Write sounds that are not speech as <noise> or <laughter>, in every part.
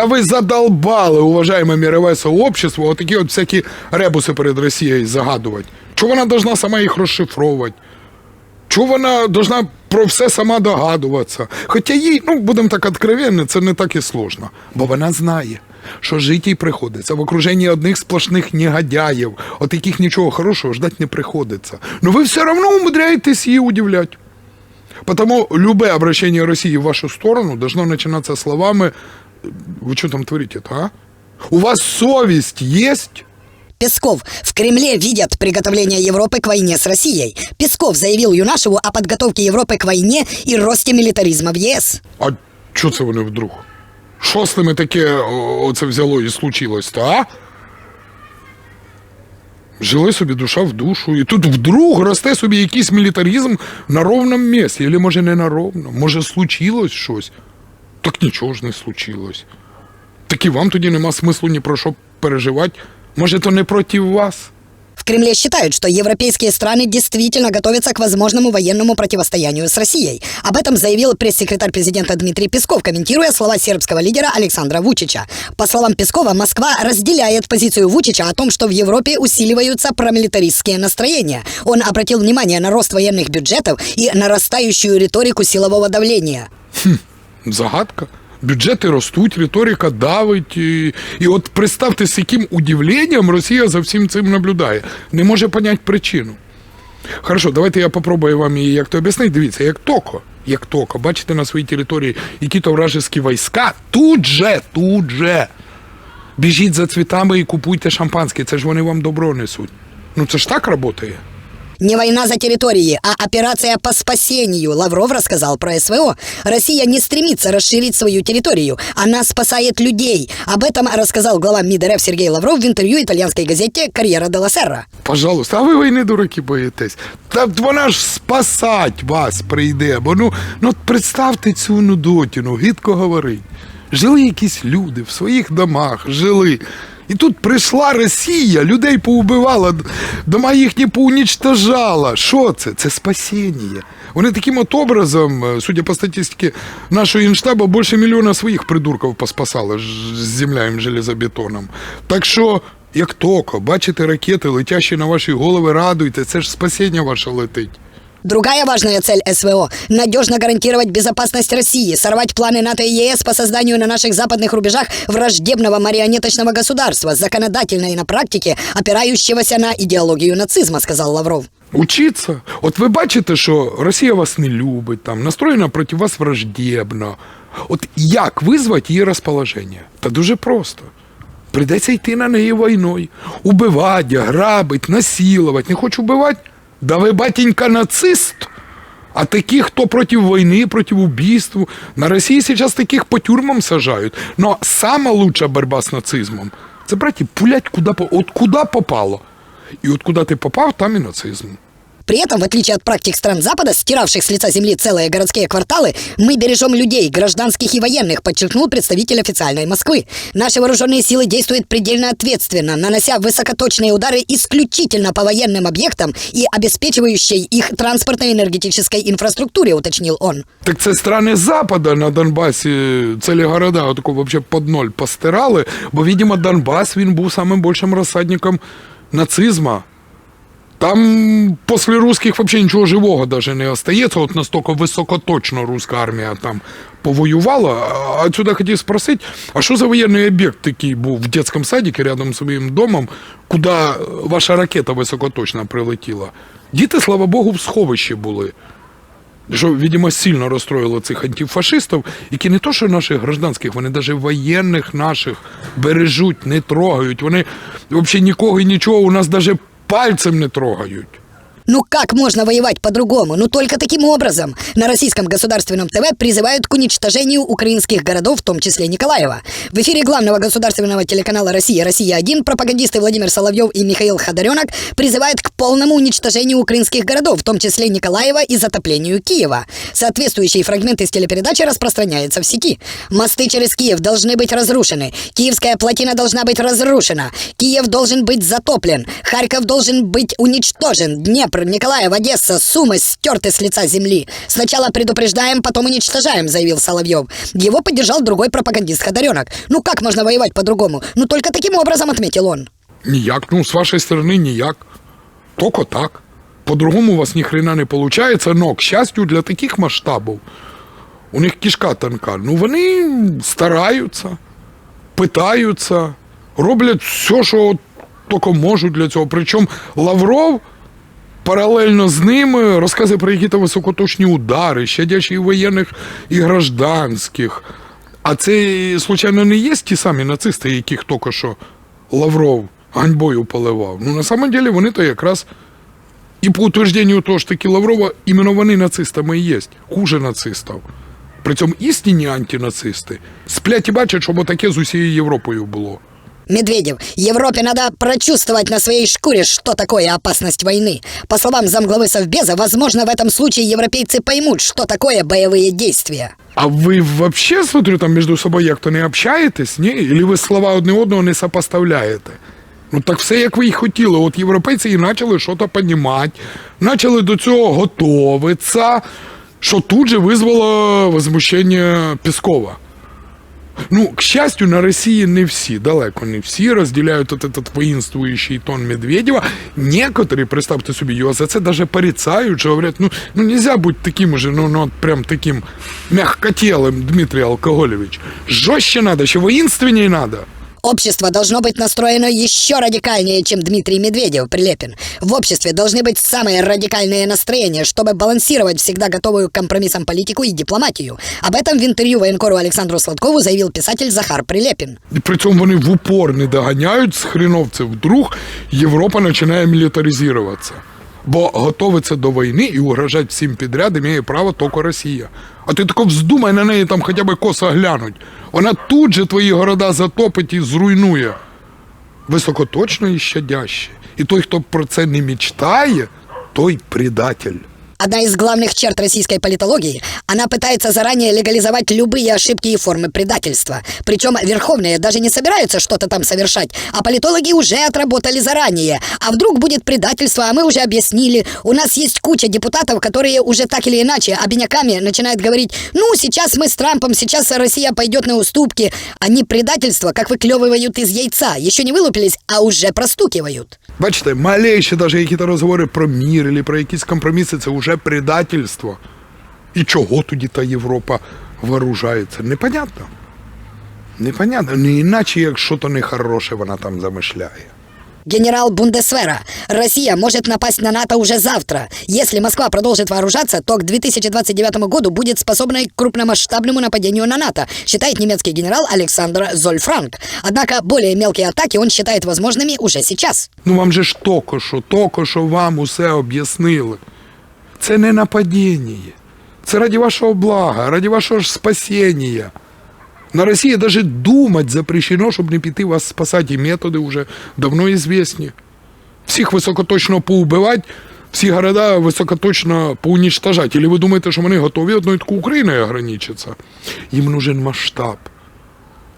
Та ви задолбали, уважаемое мировое сообщество, от такі от всякі ребуси перед Росією загадувати. Чого вона должна сама їх розшифровувати? Чого вона должна про все сама догадуватися? Хоча їй, ну будемо так откровенні, це не так і сложно. Бо вона знає, що жити їй приходиться в окруженні одних сплошних негодяїв, от яких нічого хорошого ждати не приходиться. Но ви все одно умудряєтесь її удивляти. Потому любое обращение России в вашу сторону должно начинаться словами «Вы что там творите-то, а? У вас совесть есть?» Песков. В Кремле видят приготовление Европы к войне с Россией. Песков заявил Юнашеву о подготовке Европы к войне и росте милитаризма в ЕС. А що це вони вдруг? Що з ними таке о, оце взяло і случилось-то, а? Жили собі душа в душу, і тут вдруг росте собі якийсь мілітаризм на ровному місці. Або може не на ровному, може случилось щось. Так нічого ж не случилось. Так і вам тоді нема смислу ні про що переживати. Може, то не проти вас? В Кремле считают, что европейские страны действительно готовятся к возможному военному противостоянию с Россией. Об этом заявил пресс-секретарь президента Дмитрий Песков, комментируя слова сербского лидера Александра Вучича. По словам Пескова, Москва разделяет позицию Вучича о том, что в Европе усиливаются промилитаристские настроения. Он обратил внимание на рост военных бюджетов и нарастающую риторику силового давления. Загадка. Бюджети ростуть, риторика давить. І, і от представте, з яким удивленням Росія за всім цим наблюдає. Не може поняти причину. Хорошо, давайте я попробую вам її як то об'яснити. Дивіться, як токо, як токо, бачите на своїй території які-то вражеські війська, тут же, тут же. Біжіть за цвітами і купуйте шампанське, це ж вони вам добро несуть. Ну це ж так працює. Не война за территории, а операция по спасению, Лавров рассказал про СВО. Россия не стремится расширить свою территорию, она спасает людей. Об этом рассказал глава МИД РФ Сергей Лавров в интервью итальянской газете «Карьера де ла Серра». Пожалуйста, а ви війни дураки боїтесь. Та вона ж спасать вас прийде. Бо ну, ну от представте цю нудотіну, гидко говорить. Жили якісь люди в своїх домах, жили. І тут прийшла Росія, людей поубивала, дома їхні поунічтожала. Що це? Це спасіння. Вони таким от образом, е, судя по статистиці нашого інштабу, більше мільйона своїх придурків поспасали з земляєм железобетоном. Так що, як токо, бачите ракети, летящі на ваші голови, радуйте, це ж спасіння ваше летить. Другая важная цель СВО – надежно гарантировать безопасность России, сорвать планы НАТО и ЕС по созданию на наших западных рубежах враждебного марионеточного государства, законодательно и на практике опирающегося на идеологию нацизма, сказал Лавров. Учиться. От ви бачите, що Росія вас не любить, там, настроєна проти вас враждебно. От як визвати її розположення? Та дуже просто. Придеться йти на неї війною. Убивати, грабить, насилувати. Не хочу убивати? Да ви, батенька, нацист. А таких, хто проти війни, проти убийств, на Росії зараз таких по тюрмам сажають. Но сама лучша боротьба з нацизмом – це, браті, пулять куди, по- от куди попало. І от куди ти попав, там і нацизм. При этом, в отличие от практик стран Запада, стиравших с лица земли целые городские кварталы, мы бережем людей, гражданских и военных, подчеркнул представитель официальной Москвы. Наши вооруженные силы действуют предельно ответственно, нанося высокоточные удары исключительно по военным объектам и обеспечивающей их транспортно-энергетической инфраструктуре, уточнил он. Так це страни Запада на Донбасі цілі города отако вообще под ноль постирали, бо, видимо, Донбас він був самим більшим розсадником нацизма. Там після русських вообще нічого живого даже не остається. От настільки високоточно руська армія там повоювала. Отсюда хотів спросити, а що за воєнний об'єкт такий був в дитячому садику рядом з своїм домом, куди ваша ракета високоточна прилетіла? Діти, слава Богу, в сховищі були що, видимо, сильно розстроїло цих антифашистів, які не то, що наших гражданських, вони навіть воєнних наших бережуть, не трогають. Вони взагалі нікого і нічого у нас навіть пальцем не трогають. Ну как можно воевать по-другому? Ну только таким образом. На российском государственном ТВ призывают к уничтожению украинских городов, в том числе Николаева. В эфире главного государственного телеканала «Россия», «Россия-1» пропагандисты Владимир Соловьев и Михаил Ходоренок призывают к полному уничтожению украинских городов, в том числе Николаева и затоплению Киева. Соответствующий фрагмент из телепередачи распространяется в сети. Мосты через Киев должны быть разрушены. Киевская плотина должна быть разрушена. Киев должен быть затоплен. Харьков должен быть уничтожен. Днепр Днепр, Николаев, Одесса, Сумы стерты с лица земли. Сначала предупреждаем, потом уничтожаем, заявил Соловьев. Его поддержал другой пропагандист Ходоренок. Ну как можно воевать по-другому? Ну только таким образом, отметил он. Ніяк. Ну, з вашої сторони ніяк. Тільки так. По-другому у вас ні хрена не виходить, но, к щастю, для таких масштабів у них кишка тонка. Ну, вони стараються, питаються, роблять все, що от тільки можуть для цього. Причому Лавров паралельно з ними розказує про якісь високоточні удари, щадячі воєнних і гражданських. А це, случайно, не є ті самі нацисти, яких тільки що Лавров ганьбою поливав. Ну, на самом деле, вони то якраз і по утвержденню того ж таки Лаврова, іменно нацистами і є, хуже нацистів. При цьому істинні антинацисти сплять і бачать, щоб таке з усією Європою було. Медведев, Европе надо прочувствовать на своей шкуре, что такое опасность войны. По словам замглавы Совбеза, возможно, в этом случае европейцы поймут, что такое боевые действия. А ви вообще, смотрю, там між собою як-то не общаєтесь, ні? Или ви слова одне одного не сопоставляєте? Ну так все, як ви і хотіли. От європейці і почали щось понімати, почали до цього готуватися, що тут же визвало возмущення Піскова. Ну, к счастью, на Росії не всі, далеко не всі розділяють от этот воинствующий тон Медведєва. Некоторі, представте собі, його за це даже порицають, що говорять, ну, ну нельзя бути таким уже, ну, ну от прям таким мягкотелым, Дмитрий Алкоголевич. Жорстче надо, ще воинственнее надо. Общество должно быть настроено еще радикальнее, чем Дмитрий Медведев, Прилепин. В обществе должны быть самые радикальные настроения, чтобы балансировать всегда готовую к компромиссам политику и дипломатию. Об этом в интервью военкору Александру Сладкову заявил писатель Захар Прилепин. І при цьому вони в упор не доганяють з хреновців. Вдруг Європа починає мілітаризуватися. Бо готовиться до війни і угрожати всім підряд має право тільки Росія. А ти тако вздумай на неї там хоча б косо глянуть. Вона тут же твої города затопить і зруйнує. Високоточно і щадяще. І той, хто про це не мечтає, той предатель. Одна из главных черт российской политологии – она пытается заранее легализовать любые ошибки и формы предательства. Причем верховные даже не собираются что-то там совершать, а политологи уже отработали заранее. А вдруг будет предательство, а мы уже объяснили. У нас есть куча депутатов, которые уже так или иначе обиняками начинают говорить, ну, сейчас мы с Трампом, сейчас Россия пойдет на уступки. Они предательство, как выклевывают из яйца. Еще не вылупились, а уже простукивают. Бачите, малейші даже якісь розговори про мір або про якісь компроміси, це вже предательство. І чого тоді та Європа вооружається? Непонятно. Непонятно. Не іначе, як що то нехороше вона там замишляє. Генерал Бундесвера. Россия может напасть на НАТО уже завтра. Если Москва продолжит вооружаться, то к 2029 году будет способна к крупномасштабному нападению на НАТО, считает немецкий генерал Александр Зольфранк. Однако более мелкие атаки он считает возможными уже сейчас. Ну вам же ж тільки що, тільки що вам усе об'яснили. Це не нападіння. Це раді вашого блага, раді вашого ж спасіння. На Росії даже думать запрещено, щоб не піти вас спасати. І методи вже давно известні. Всіх високоточно поубивати, всі города високоточно поуничтожать. Или ви думаєте, що вони готові одною таку Україною ограничитися? Їм нужен масштаб,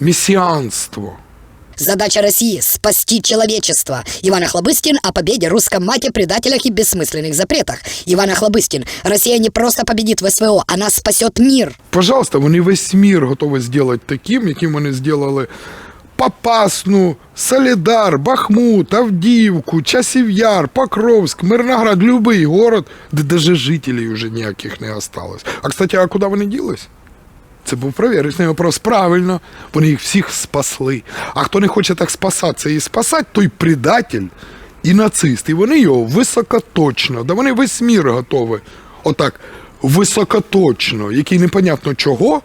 месіанство. Задача России – спасти человечество. Иван Охлобыстин о победе русском мате, предателях и бессмысленных запретах. Иван Охлобыстин. Россия не просто победит в СВО, она спасет мир. Пожалуйста, вони весь мір готові зробити таким, яким вони зробили Попасну, Солідар, Бахмут, Авдіївку, Часів Яр, Покровськ, Мирноград, любий город, де даже жителів вже ніяких не осталось. А кстати, а куди вони ділись? Це був провірочний вопрос. Правильно, вони їх всіх спасли. А хто не хоче так спасатися і спасати, той предатель і нацист. І вони його високоточно, да вони весь мір готові. Отак, високоточно, який непонятно чого,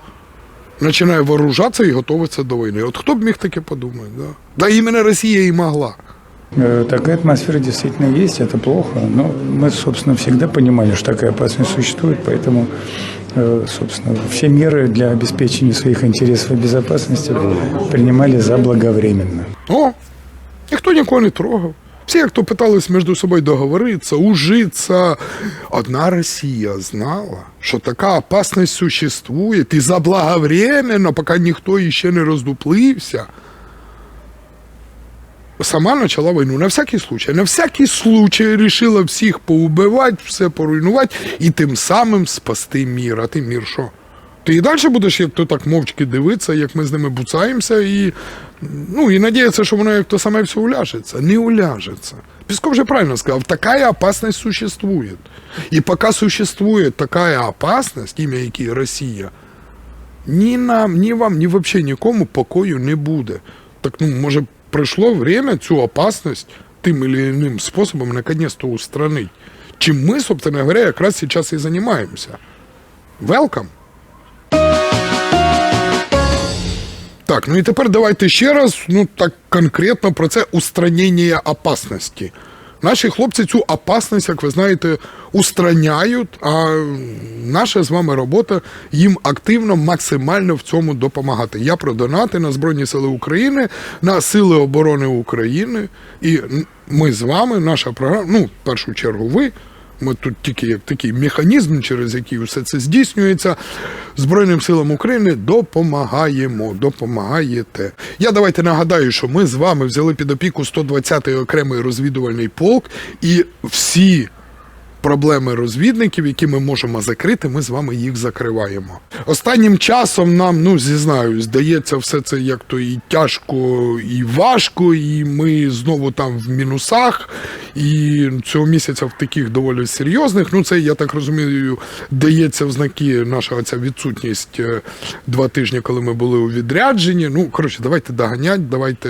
починає вооружатися і готуватися до війни. От хто б міг таке подумати? Да, да іменно Росія і могла. Э, Такая атмосфера действительно есть, это плохо. Но мы, собственно, всегда понимали, что такая опасность существует, поэтому, э, собственно, все меры для обеспечения своих интересов и безопасности принимали заблаговременно. О, ніхто нікого не трогав. Всі, хто питались між собою договоритися, ужитися. Одна Росія знала, що така опасність существує, і заблаговременно, поки ніхто іще не роздуплився. Сама почала війну. На всякий случай. На всякий случай рішила всіх поубивати, все поруйнувати і тим самим спасти мір. А ти мір що? Ти і далі будеш як то так мовчки дивитися, як ми з ними буцаємося, і, ну, і надіятися, що воно як то саме все уляжеться. Не уляжеться. Песков же правильно сказал, такая опасность существует. И пока существует такая опасность, ім'я якій Росія, ні нам, ні вам, ні вообще нікому покою не буде. Так ну, може, прийшло время цю опасность тим или иным способом наконец-то устранить. Чим ми, собственно говоря, якраз сейчас і займаємося. Welcome! Так, ну і тепер давайте ще раз, ну так конкретно про це устранення опасності. Наші хлопці цю опасність, як ви знаєте, устраняють, а наша з вами робота їм активно, максимально в цьому допомагати. Я про донати на Збройні Сили України, на Сили оборони України. І ми з вами, наша програма, ну, в першу чергу, ви. Ми тут тільки як такий механізм, через який все це здійснюється. Збройним силам України допомагаємо, допомагаєте. Я давайте нагадаю, що ми з вами взяли під опіку 120-й окремий розвідувальний полк, і всі проблеми розвідників, які ми можемо закрити, ми з вами їх закриваємо. Останнім часом нам, ну зізнаюсь, здається, все це як то і тяжко, і важко, і ми знову там в мінусах. І цього місяця в таких доволі серйозних. Ну, це я так розумію, дається в знаки наша ця відсутність е, два тижні, коли ми були у відрядженні. Ну, коротше, давайте доганять, давайте.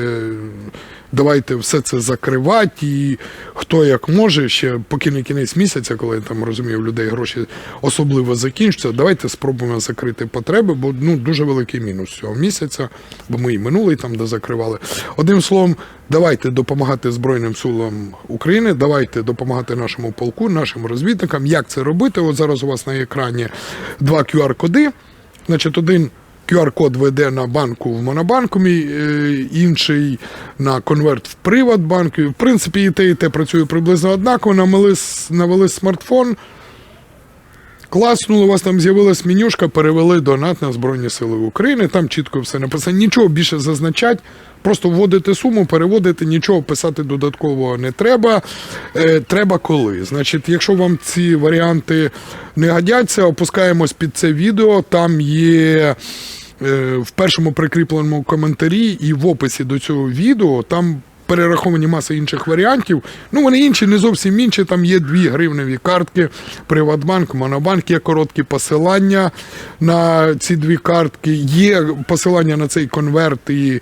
Давайте все це закривати, і хто як може, ще поки не кінець місяця, коли я там розумію, людей гроші особливо закінчаться. Давайте спробуємо закрити потреби, бо ну дуже великий мінус цього місяця, бо ми і минулий там де закривали. Одним словом, давайте допомагати Збройним силам України, давайте допомагати нашому полку, нашим розвідникам. Як це робити? От зараз у вас на екрані два QR-коди. Значить, один QR-код веде на банку в Монобанкумі, е, інший на конверт в Приватбанку. В принципі, і те, і те працює приблизно однаково. Навели смартфон, класнули, у вас там з'явилась менюшка, перевели донат на Збройні Сили України. Там чітко все написано. Нічого більше зазначать. Просто вводите суму, переводите, нічого писати додаткового не треба. Е, треба коли. Значить, якщо вам ці варіанти не годяться, опускаємось під це відео. Там є е, в першому прикріпленому коментарі і в описі до цього відео. Там перераховані маса інших варіантів. Ну, вони інші, не зовсім інші. Там є дві гривневі картки, Приватбанк, Монобанк, є короткі посилання на ці дві картки, є посилання на цей конверт і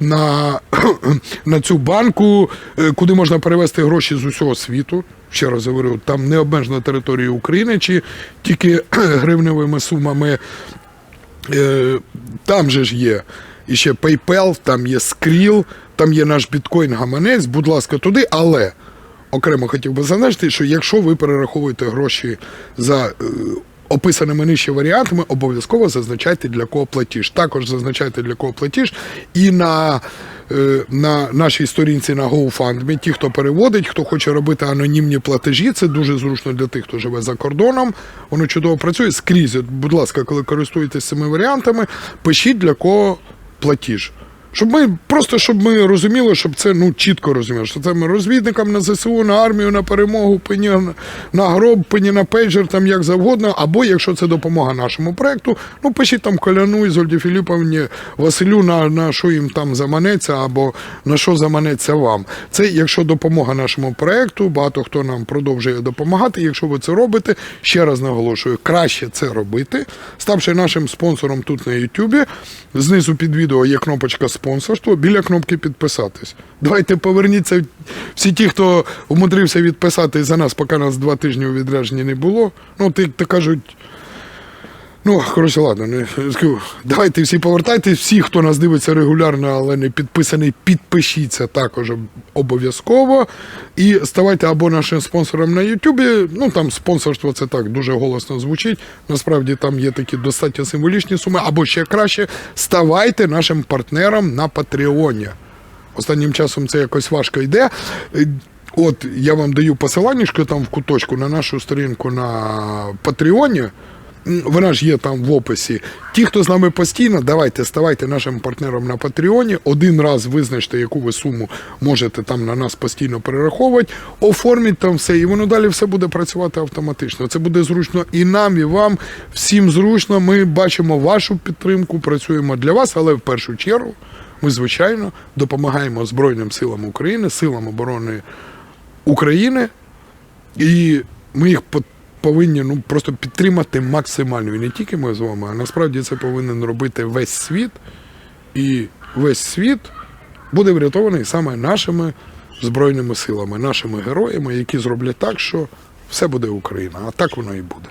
на, <clears throat> на цю банку, е, куди можна перевести гроші з усього світу. Ще раз говорю, там не обмежена територія України, чи тільки <clears throat> гривневими сумами Е, там же ж є і ще PayPal, там є Skrill, там є наш біткоін-гаманець, будь ласка, туди, але окремо хотів би зазначити, що якщо ви перераховуєте гроші за. е, Описаними нижче варіантами обов'язково зазначайте для кого платіж. Також зазначайте для кого платіж. І на, е, на нашій сторінці на GoFundMe, ті, хто переводить, хто хоче робити анонімні платежі, це дуже зручно для тих, хто живе за кордоном. Воно чудово працює скрізь. Будь ласка, коли користуєтесь цими варіантами, пишіть для кого платіж. Щоб ми просто щоб ми розуміли, щоб це ну чітко розуміли, що це ми розвідникам на ЗСУ, на армію, на перемогу, пені на- гроб, пені на пейджер, там як завгодно. Або якщо це допомога нашому проекту, ну пишіть там Коляну Ізольді Філіповні, Василю, на, на що їм там заманеться, або на що заманеться вам. Це якщо допомога нашому проекту, багато хто нам продовжує допомагати. Якщо ви це робите, ще раз наголошую, краще це робити, ставши нашим спонсором тут на Ютубі. Знизу під відео є кнопочка спонсорство, біля кнопки підписатись. Давайте поверніться всі ті, хто умудрився відписатись за нас, поки нас два тижні у відрядженні не було. Ну, ти, ти кажуть. Ну, коротше, ладно, не давайте всі повертайтесь, всі, хто нас дивиться регулярно, але не підписаний, підпишіться також обов'язково. І ставайте або нашим спонсором на Ютубі. Ну там спонсорство це так дуже голосно звучить. Насправді там є такі достатньо символічні суми, або ще краще, ставайте нашим партнером на Патреоні. Останнім часом це якось важко йде. От я вам даю посиланнячко там в куточку на нашу сторінку на Патреоні. Вона ж є там в описі. Ті, хто з нами постійно, давайте ставайте нашим партнером на Патреоні. Один раз визначте, яку ви суму можете там на нас постійно перераховувати, оформіть там все, і воно далі все буде працювати автоматично. Це буде зручно і нам, і вам. Всім зручно. Ми бачимо вашу підтримку, працюємо для вас, але в першу чергу ми, звичайно, допомагаємо Збройним силам України, силам оборони України. І ми їх по- повинні ну, просто підтримати максимально. І не тільки ми з вами, а насправді це повинен робити весь світ. І весь світ буде врятований саме нашими Збройними силами, нашими героями, які зроблять так, що все буде Україна. А так воно і буде.